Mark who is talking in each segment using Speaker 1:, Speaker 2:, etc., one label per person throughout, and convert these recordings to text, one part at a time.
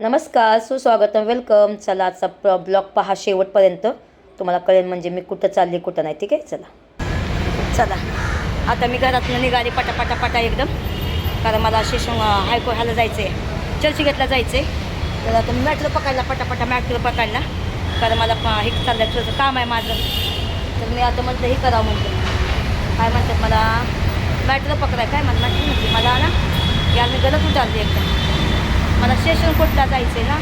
Speaker 1: नमस्कार सुस्वागतम वेलकम चला आजचा प्र ब्लॉग पहा शेवटपर्यंत. तुम्हाला कळेल म्हणजे मी कुठं चालली कुठं नाही. ठीक आहे? चला. चला. आता मी घरातनं निघाली पटापटा पटा एकदम. कारण मला शिशू हायको ह्याला जायचं आहे चर्चगेटला जायचं आहे तर आता मी मॅट्रो पकडला पटापटा मॅट्रो पकडला. कारण मला प- हे चाललं थोडंसं काम आहे माझं. तर मी आता म्हटलं हे करावं म्हणतो काय म्हणतात मला? मॅट्रो पकडाय काय म्हणतात म्हणजे मला ना यार मी गलत उचारली एकदम. मला स्टेशन कोटला जायचं आहे ना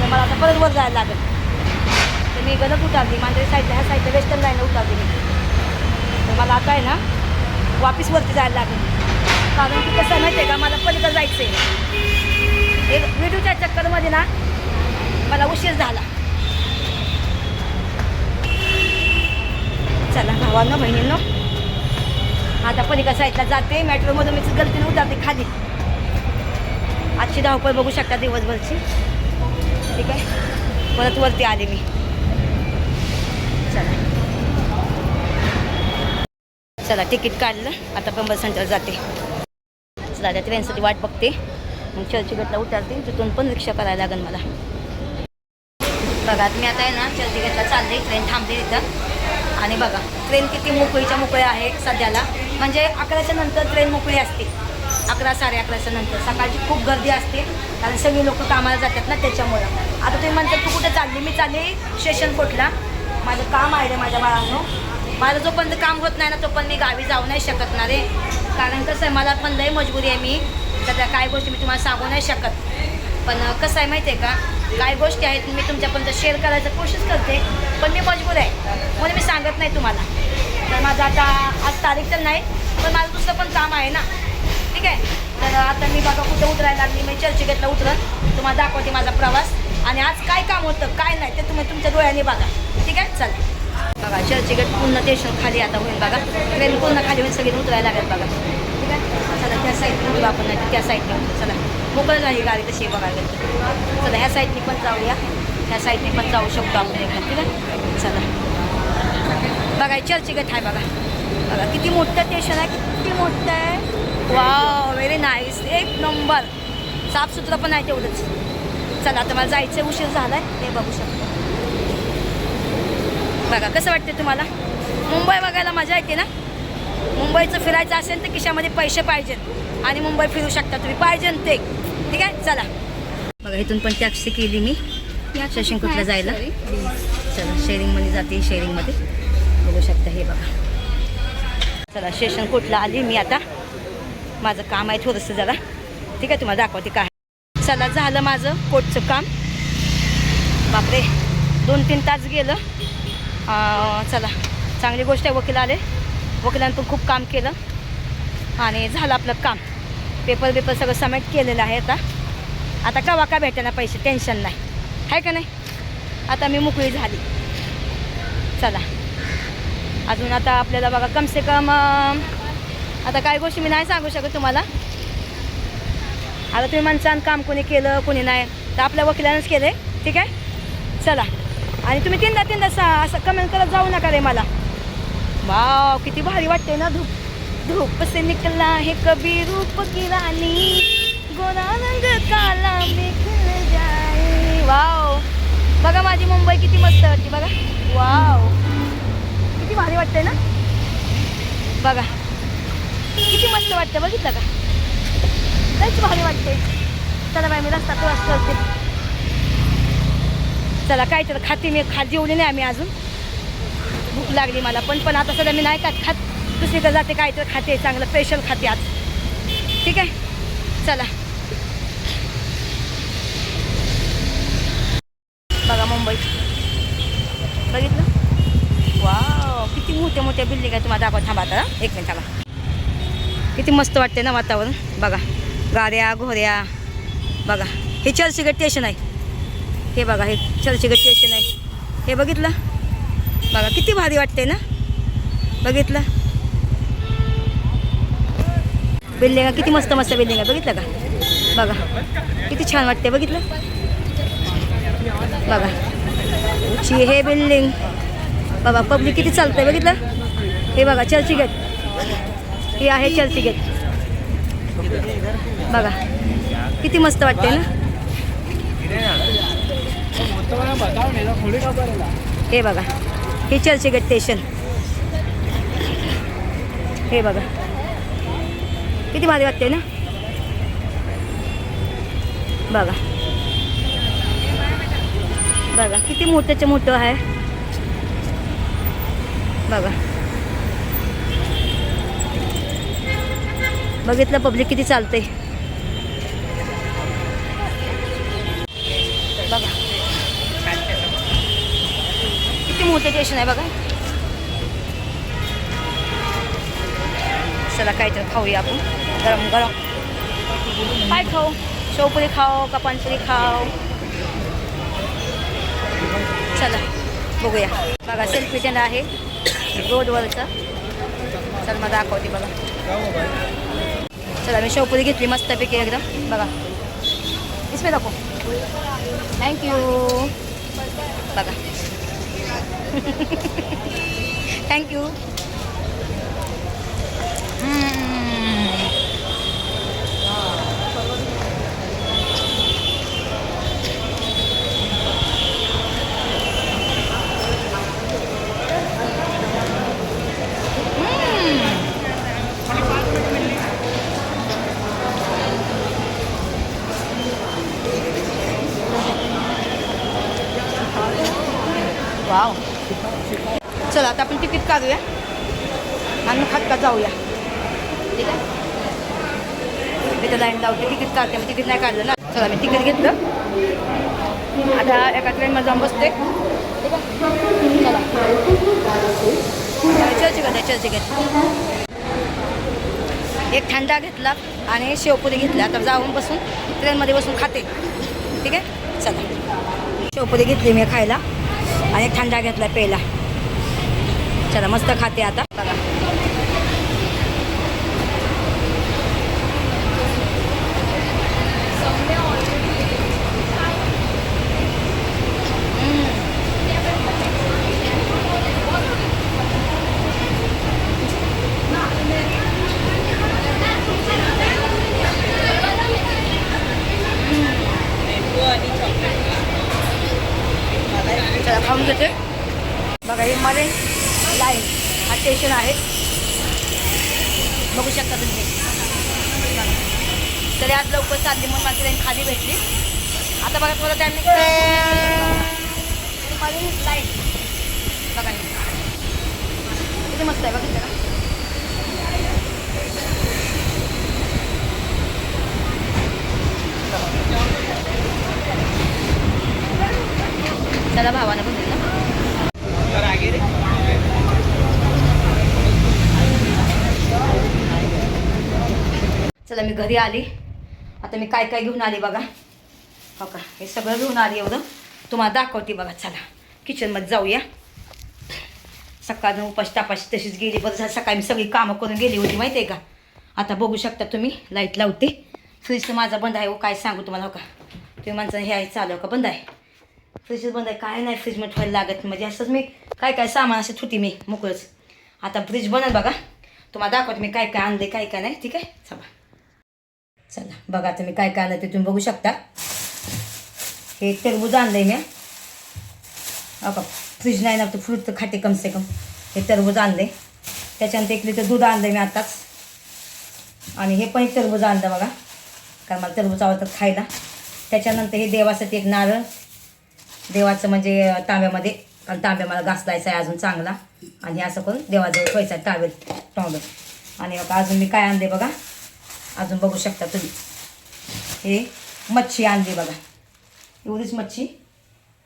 Speaker 1: तर मला आता परत वर जायला लागेल. तर मी गलत उतरली मांजरी साईडला ह्या साईडला वेस्टर्न लाईनला उतरली मी. तर मला आता आहे ना वापिस वरती जायला लागेल. कारण की कसं माहिती आहे का मला पलीकडं जायचं आहे एक व्हिडिओच्या चक्करमध्ये ना मला उशीर झाला. चला भावानं बहिणींनो. आता पलीकडे साईडला जाते मेट्रोमधून मी गलतीने उतरते खाली. आजची धावपळ बघू शकता दिवसभरची. ठीक आहे? परत वरती आले मी. चला. चला तिकीट काढलं. आता पंबल सेंटर जाते. चला त्या ट्रेनसाठी वाट बघते. मग चर्चगेटला उतरते. तिथून पण रिक्षा करायला लागेल मला. बघा मी आता आहे ना चर्चगेटला चालले. ट्रेन थांबली तिथं आणि बघा ट्रेन किती मोकळीच्या मोकळ्या आहे सध्याला. म्हणजे अकराच्या नंतर ट्रेन मोकळी असते. अकरा साडे अकराच्या नंतर. सकाळची खूप गर्दी असते कारण सगळी लोक कामाला जातात ना त्याच्यामुळं. आता तुम्ही म्हणतात तू कुठे चालली? मी चालली स्टेशन कोटला माझं काम आहे रे माझ्या बाळांनो. माझं जोपर्यंत काम होत नाही ना तोपर्यंत मी गावी जाऊ नाही शकत ना रे. कारण कसं आहे मला पण लय मजबुरी आहे मी. तर त्या काही गोष्टी मी तुम्हाला सांगू नाही शकत. पण कसं आहे माहिती आहे का? काही गोष्टी आहेत मी तुमच्यापर्यंत शेअर करायचं कोशिश करते पण मी मजबूर आहे. म्हणून मी सांगत नाही तुम्हाला. तर माझं आता आज तारीख तर नाही पण माझं दुसरं पण काम आहे ना. ठीक आहे? तर आता मी बघा कुठं उतरायला लागली. मी चर्चगेटला उतरत. तुम्हाला दाखवते माझा प्रवास. आणि आज काय काम होतं काय नाही ते तुम्ही तुमच्या डोळ्याने बघा. ठीक आहे? चालेल बघा चर्चगेट पूर्ण स्टेशन खाली आता होईल बघा. ट्रेन पूर्ण खाली होईल सगळी उतरायला लागेल बघा. ठीक आहे? चला त्या साईडने उतरू आपण नाही त्या साईडने उतरू चला मोकळं झाली गाडी तशी बघा. बघायला चला ह्या साईडने पण जाऊया. ह्या साईडने पण जाऊ शकतो आपण एकदम ठीक आहे? चला. बघा चर्चगेट आहे बघा. बघा किती मोठं स्टेशन आहे किती मोठं आहे. वा व्हेरी नाईस एक नंबर साफसुथरं पण आहे तेवढंच. चला आता मला जायचं उशीर झाला आहे ते बघू शकतो. बघा कसं वाटते तुम्हाला? मुंबई बघायला मजा येते ना? मुंबईचं फिरायचं असेल तर खिशामध्ये पैसे पाहिजेत आणि मुंबई फिरू शकता तुम्ही. पाहिजे ते. ठीक आहे? चला. बघा इथून पण टॅक्सी केली मी. शशिंकुटला जायला. चला शेअरिंगमध्ये जाते शेअरिंगमध्ये बघू शकता हे बघा. चला स्टेशन कुठला आली मी आता. माझं काम आहे थोडंसं जरा. ठीक आहे तुम्हाला दाखवते काय. चला झालं माझं कोटचं काम. बापरे दोन तीन तास गेलं. चला चांगली गोष्ट आहे वकील आले. वकिलांनी पण खूप काम केलं. आणि झालं आपलं काम. पेपर पेपर सगळं सबमिट केलेलं आहे आता. आता कवा का भेटायला पैसे? टेन्शन नाही. आहे का नाही? आता मी मोकळी झाली. चला. अजून आता आपल्याला बघा कमसे कम आता काही गोष्टी मी नाही सांगू शकत तुम्हाला. आता तुम्ही म्हणसान काम कोणी केलं कोणी नाही. तर आपल्या वकिलानंच केलं आहे ठीक आहे? चला. आणि तुम्ही तीनदा तीनदा सा असं कमेंट करत जाऊ नका रे मला. वाव किती भारी वाटते ना धूप. धूप से निकला हे कभी रूप की राणी गोरा रंग काला बिखर जाए. वाव. बघा माझी मुंबई किती मस्त वाटते बघा. वाव. किती भारी वाटतंय ना? बघा. किती मस्त वाटतं बघितलं का? लयच भारी वाटते चला बाय मी रस्ता क्रॉस करते. चला काय तर खाते मी खा जेवली नाही आम्ही अजून. भूक लागली मला पण पण आता सध्या मी नाही खात खात. दुसरीकडे जाते काय तर खाते चांगलं स्पेशल खाते आज. ठीक आहे? चला बघा मुंबई बघितलं वाव किती मोठ्या बिल्डिंग आहे तुम्हाला दाखवत थांबा आता. एक मिनिट थांबा. किती मस्त वाटते ना वातावरण. बघा गाड्या घोऱ्या बघा. हे चर्चगेट स्टेशन आहे. हे बघा हे चर्चगेट स्टेशन आहे. हे बघितलं? बघा किती भारी वाटते ना? बघितलं? बिल्डिंग किती मस्त मस्त बिल्डिंग आहे. बघितलं का? बघा. किती छान वाटते बघितलं? बघा. ची हे बिल्डिंग बघा पब्लिक किती चालतंय. बघितलं? हे बघा चर्चगेट हे आहे चर्चगेट बघा किती मस्त वाटते ना? हे बघा हे चर्चगेट स्टेशन हे बघा. किती भारी वाटते ना? बघा. बघा किती मोठ्याचं मोठं आहे. बघा. बघितलं पब्लिक किती चालते बघा. किती मोठं स्टेशन आहे बघा. चला काहीतरी खाऊया आपण. गरम गरम. काय खाऊ? शेवपुरी खाऊ का पानपुरी खाऊ? चला बघूया. बघा सेल्फी टेंड आहे. रोडवरचं चल मग दाखवते बघा. चला मी शेवपुरी घेतली मस्तपैकी एकदम. बघा. इसमें दाखव. थँक्यू बघा. थँक्यू वाव चला आता आपण तिकीट काढूया आणि मग खात जाऊया. ठीक आहे? तिथं लाईन लावते तिकीट काढते. मी तिकीट नाही काढलं ना. चला मी तिकीट घेतलं. आता एका ट्रेनमध्ये जाऊन बसते. ठीक आहे? चला. चर्ची घेते घेते एक थंडा घेतला आणि शेवपुरी घेतला. तर जाऊन बसून ट्रेनमध्ये बसून खाते. ठीक आहे? चला. शेवपुरी घेतली मी खायला. आणि एक थंडा घेतला प्यायला. चला मस्त खाते आता. बघा चला खाऊन घेते बघा हे मध्ये लाईन हा स्टेशन आहे. बघू शकता तुम्ही. बघा. तरी आज लवकर चालली म्हणून माझी लाईन खाली भेटली. आता बघा तुम्हाला त्यांनी मध्ये लाईन बघा. किती मस्त आहे बघितलं का चला भावानं बघितलं आता मी घरी आली. आता मी काय काय घेऊन आली बघा. हो का? हे सगळं घेऊन आली एवढं. तुम्हाला दाखवते बघा चला. किचनमध्ये जाऊया. सकाळनं उपाशी तापाशी तशीच गेली. बरं झालं सकाळी मी सगळी कामं करून गेली होती माहिती आहे का? आता बघू शकता तुम्ही लाइट लावते. फ्रीज तर माझा बंद आहे हो काय सांगू तुम्हाला हो का? तुम्ही माणसं हे आहे चालू का? बंद आहे. फ्रीज बंद आहे काय नाही फ्रीजमध्ये ठेवायला लागत म्हणजे असंच मी काय काय सामान असं होती मी मोकळंच. आता फ्रीज बनल बघा. तुम्हाला दाखवते मी काय काय आणले काय काय नाही. ठीक आहे? चला. चला बघा तुम्ही काय काय आणलं ते तुम्ही बघू शकता. हे टरबूज आहे मी. अका का फ्रीज नाही ना तर फ्रूट तर खाते कम से कम. हे टरबूज आहे त्याच्यानंतर एक लिटर दूध आणलं आहे मी आत्ताच आणि हे पण एक टरबूज आणलं बघा. कारण मला टरबूज आवडतं खायला. त्याच्यानंतर हे देवासाठी एक नारळ. देवाचं म्हणजे तांब्यामध्ये. कारण तांब्या मला घासलायचा आहे अजून चांगला. आणि असं करून देवाजवळ ठेवायचा आहे टावेल टॉंबल आणि बघा अजून मी काय आणले बघा. अजून बघू शकता तुम्ही. हे मच्छी आणली बघा. एवढीच मच्छी.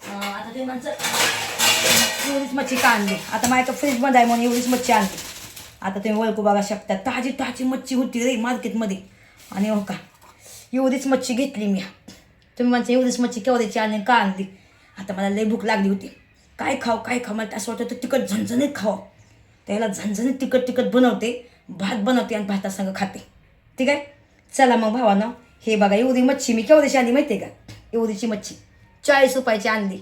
Speaker 1: आता ते माणसं एवढीच मच्छी का आणली? आता माझ्या फ्रीजमध्ये आहे म्हणून एवढीच मच्छी आणली. आता तुम्ही ओळखू बघा शकता. ताजी ताजी मच्छी होती रे मार्केटमध्ये आणि हो का? एवढीच मच्छी घेतली मी. तुम्ही म्हणता एवढीच मच्छी केवढ्याची आणली का आणली? आता मला लई भूक लागली होती. काय खाऊ काय खाऊ? मला असं वाटतं तिखट झणझणीत खावं. त्याला झणझणीत तिखट तिखट बनवते भात बनवते आणि भातासंग खाते. ठीक आहे? चला मग भावानं हे बघा एवढी मच्छी मी केवढ्याची आणली माहिती आहे का? एवढीची मच्छी. चाळीस रुपयाची आणली.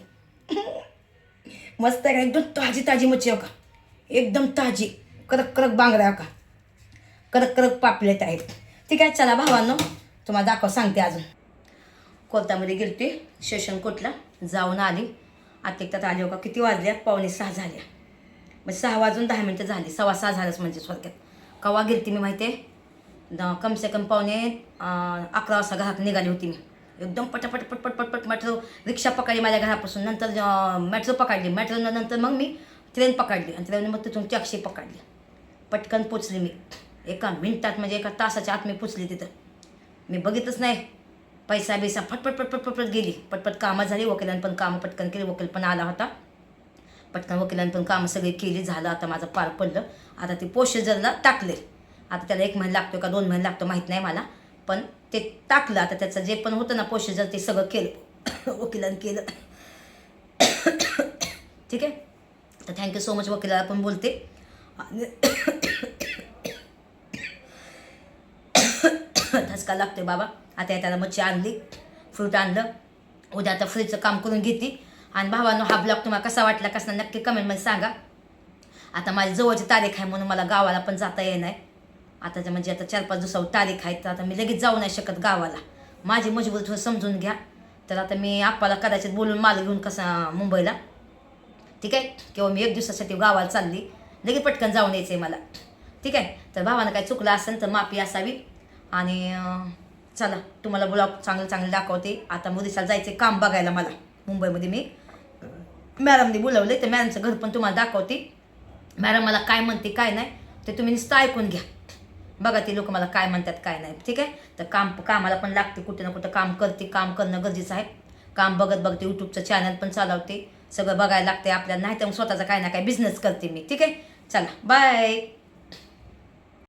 Speaker 1: मस्त आहे का? एकदम ताजी ताजी मच्छी हो का? एकदम ताजी. कडक कडक बांगड्या हो का? कडक कडक पापलेट आहेत. ठीक आहे चला भावांनो तुम्हाला दाखव सांगते अजून. कोर्टामध्ये गेलते सेशन कोर्टला जाऊन आली. आता एक आले हो का? किती वाजल्या? पावणे सहा झाल्या. म्हणजे सहा वाजून दहा मिनटं झाली. सव्वा सहा झालंच म्हणजे थोडक्यात. कवा गेलती मी माहिती आहे द- कम से कम पावणे अकरा वाजता घरात निघाली होती मी. एकदम पटापट पटपट पटपट मेट्रो रिक्षा पकडली माझ्या घरापासून. नंतर मेट्रो पकडली. मेट्रो नंतर मग मी ट्रेन पकडली आणि ट्रेन मग तिथून टॅक्सी पकडली. पटकन पोचली मी. एका मिनिटात म्हणजे एका तासाच्या आत मी पोचली तिथं. मी बघितच नाही. पैसा बिसा फटफट पटपट पटपट गेली. पटपट कामं झाली वकिलांनी पण कामं पटकन केली. वकील पण आला होता. पटकन वकिलांनी पण कामं सगळी केली. झालं आता माझं पार पडलं. आता ते पोषजरला टाकले. आता त्याला एक महिना लागतो का दोन महिने लागतो माहीत नाही मला. पण ते टाकलं आता त्याचं जे पण होतं ना प्रोसिजर ते सगळं केलं. वकिलांनी केलं. ठीक आहे? तर थँक्यू सो मच वकिलाला पण बोलते. आणि धसका लागतोय बाबा. आता त्याला मच्छी आणली फ्रूट आणलं. उद्या आता फ्रीजचं काम करून घेते. आणि भावानं हा ब्लॉग तुम्हाला कसा वाटला कसा नक्की कमेंटमध्ये सांगा. आता माझी जवळची तारीख आहे म्हणून मला गावाला पण जाता येणार आता जे म्हणजे आता चार पाच दिवसावर तारीख आहे तर आता मी लगेच जाऊ नाही शकत गावाला. माझी मजबूत थोडं समजून घ्या. तर आता मी आप्पाला कदाचित बोलून माल घेऊन कसा मुंबईला. ठीक आहे? किंवा मी एक दिवसासाठी गावाला चालली लगेच पटकन जाऊन यायचं आहे मला. ठीक आहे? तर भावानं काही चुकलं असेल तर माफी असावी. आणि चला तुम्हाला ब्लॉग चांगलं चांगलं दाखवते. आता मोदीसाला जायचे काम बघायला मला मुंबईमध्ये मी. मॅडमने बोलवले तर मॅडमचं घर पण तुम्हाला दाखवते. मॅडम मला काय म्हणते काय नाही ते तुम्ही नुसतं ऐकून घ्या. बघा ते लोक मला काय म्हणतात काय नाही. ठीक आहे? तर काम कामाला पण लागते कुठे ना कुठं काम करते काम करणं गरजेचं आहे. काम बघत बघते यूट्यूबचं चॅनल पण चालवते. सगळं बघायला लागते आपल्याला नाही तर मग स्वतःचा काय ना काय बिझनेस करते मी. ठीक आहे? चला बाय